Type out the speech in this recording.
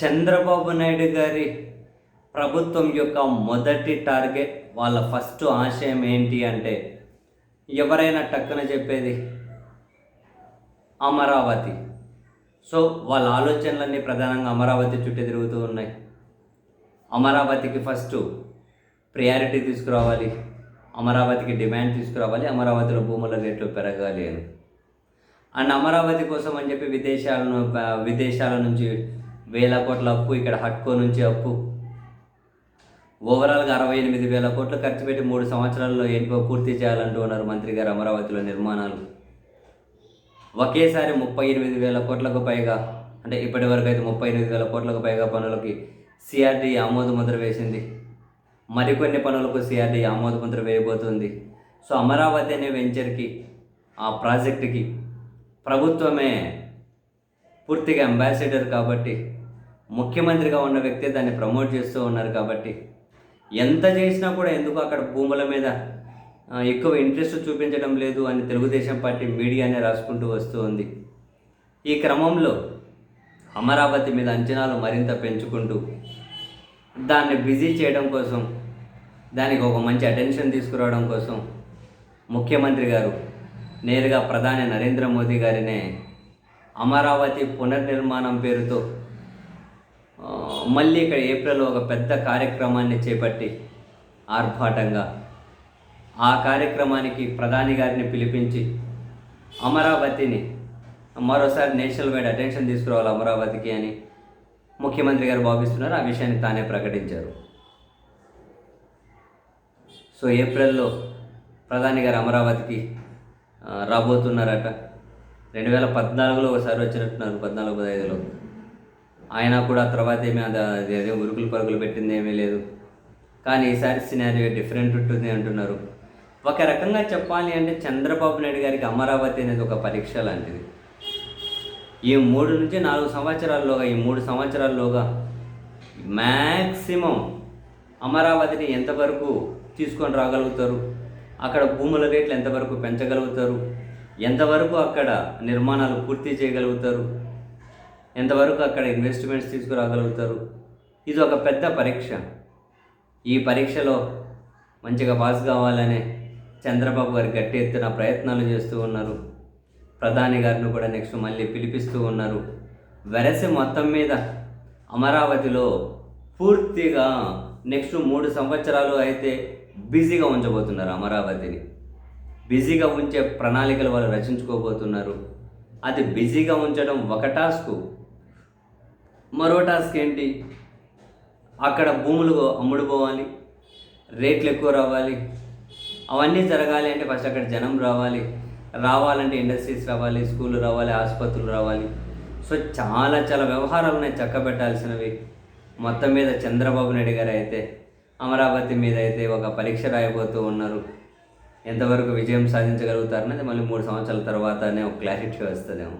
చంద్రబాబు నాయుడు గారి ప్రభుత్వం యొక్క మొదటి టార్గెట్ వాళ్ళ ఫస్ట్ ఆశయం ఏంటి అంటే ఎవరైనా టక్కున చెప్పేది అమరావతి. సో వాళ్ళ ఆలోచనలన్నీ ప్రధానంగా అమరావతి చుట్టూ తిరుగుతూ ఉన్నాయి. అమరావతికి ఫస్ట్ ప్రయారిటీ తీసుకురావాలి. అమరావతికి డిమాండ్ తీసుకురావాలి. అమరావతిలో భూముల రేట్లు పెరగాలి అని. అండ్ అమరావతి కోసం అని చెప్పి విదేశాలను విదేశాల నుంచి వేల కోట్ల అప్పు ఇక్కడ హట్కో నుంచి అప్పు. ఓవరాల్గా అరవై ఎనిమిది వేల కోట్లు ఖర్చు పెట్టి మూడు సంవత్సరాల్లో ఏంటో పూర్తి చేయాలంటూ ఉన్నారు మంత్రి గారు అమరావతిలో నిర్మాణాలు. ఒకేసారి ముప్పై ఎనిమిది వేల కోట్లకు పైగా అంటే ఇప్పటి వరకు అయితే ముప్పై ఎనిమిది వేల కోట్లకు పైగా పనులకి సిఆర్డీ ఆమోద ముద్ర వేసింది. మరికొన్ని పనులకు సిఆర్డీ ఆమోద ముద్ర వేయబోతుంది. సో అమరావతి అనే వెంచర్కి ఆ ప్రాజెక్టుకి ప్రభుత్వమే పూర్తిగా అంబాసిడర్ కాబట్టి ముఖ్యమంత్రిగా ఉన్న వ్యక్తి దాన్ని ప్రమోట్ చేస్తూ ఉన్నారు కాబట్టి ఎంత చేసినా కూడా ఎందుకు అక్కడ భూముల మీద ఎక్కువ ఇంట్రెస్ట్ చూపించడం లేదు అని తెలుగుదేశం పార్టీ మీడియానే రాసుకుంటూ వస్తూ ఉంది. ఈ క్రమంలో అమరావతి మీద అంచనాలు మరింత పెంచుకుంటూ దాన్ని బిజీ చేయడం కోసం దానికి ఒక మంచి అటెన్షన్ తీసుకురావడం కోసం ముఖ్యమంత్రి గారు నేరుగా ప్రధాని నరేంద్ర మోదీ గారినే అమరావతి పునర్నిర్మాణం పేరుతో మళ్ళీ ఇక్కడ ఏప్రిల్లో ఒక పెద్ద కార్యక్రమాన్ని చేపట్టి ఆర్భాటంగా ఆ కార్యక్రమానికి ప్రధాని గారిని పిలిపించి అమరావతిని మరోసారి నేషనల్ వైడ్ అటెన్షన్ తీసుకురావాలి అమరావతికి అని ముఖ్యమంత్రి గారు భావిస్తున్నారు. ఆ విషయాన్ని తానే ప్రకటించారు. సో ఏప్రిల్లో ప్రధాని గారు అమరావతికి రాబోతున్నారట. రెండు వేల పద్నాలుగులో ఒకసారి వచ్చినట్టున్నారు పద్నాలుగు పదహైదులో. ఆయన కూడా తర్వాత ఏమీ అది అదే ఉరుకులు పరుగులు పెట్టింది ఏమీ లేదు. కానీ ఈసారి సినారియో డిఫరెంట్ ఉంటుంది అంటున్నారు. ఒక రకంగా చెప్పాలి అంటే చంద్రబాబు నాయుడు గారికి అమరావతి అనేది ఒక పరీక్ష లాంటిది. ఈ మూడు నుంచి నాలుగు సంవత్సరాల్లోగా ఈ మూడు సంవత్సరాల్లోగా మ్యాక్సిమం అమరావతిని ఎంతవరకు తీసుకొని రాగలుగుతారు? అక్కడ భూముల రేట్లు ఎంతవరకు పెంచగలుగుతారు? ఎంతవరకు అక్కడ నిర్మాణాలు పూర్తి చేయగలుగుతారు? ఎంతవరకు అక్కడ ఇన్వెస్ట్మెంట్స్ తీసుకురాగలుగుతారు? ఇది ఒక పెద్ద పరీక్ష. ఈ పరీక్షలో మంచిగా పాస్ కావాలనే చంద్రబాబు గారు గట్టి ఎత్తున ప్రయత్నాలు చేస్తూ ఉన్నారు. ప్రధాని గారిని కూడా నెక్స్ట్ మళ్ళీ పిలిపిస్తూ ఉన్నారు. వెరసి మొత్తం మీద అమరావతిలో పూర్తిగా నెక్స్ట్ మూడు సంవత్సరాలు అయితే బిజీగా ఉంచబోతున్నారు అమరావతిని. బిజీగా ఉంచే ప్రణాళికలు వాళ్ళు రచించుకోబోతున్నారు. అది బిజీగా ఉంచడం ఒక టాస్క్. మరో టాస్క్ ఏంటి? అక్కడ భూములు అమ్ముడు పోవాలి రేట్లు ఎక్కువ రావాలి అవన్నీ జరగాలి అంటే ఫస్ట్ అక్కడ జనం రావాలి రావాలంటే ఇండస్ట్రీస్ రావాలి స్కూళ్ళు రావాలి ఆసుపత్రులు రావాలి. సో చాలా చాలా వ్యవహారాలు ఉన్నాయి చక్కబెట్టాల్సినవి. మొత్తం మీద చంద్రబాబు నాయుడు గారు అయితే అమరావతి మీద అయితే ఒక పరీక్ష రాయబోతూ ఉన్నారు. ఎంతవరకు విజయం సాధించగలుగుతారనేది మళ్ళీ మూడు సంవత్సరాల తర్వాతనే ఒక క్లారిటీ వస్తుందేమో.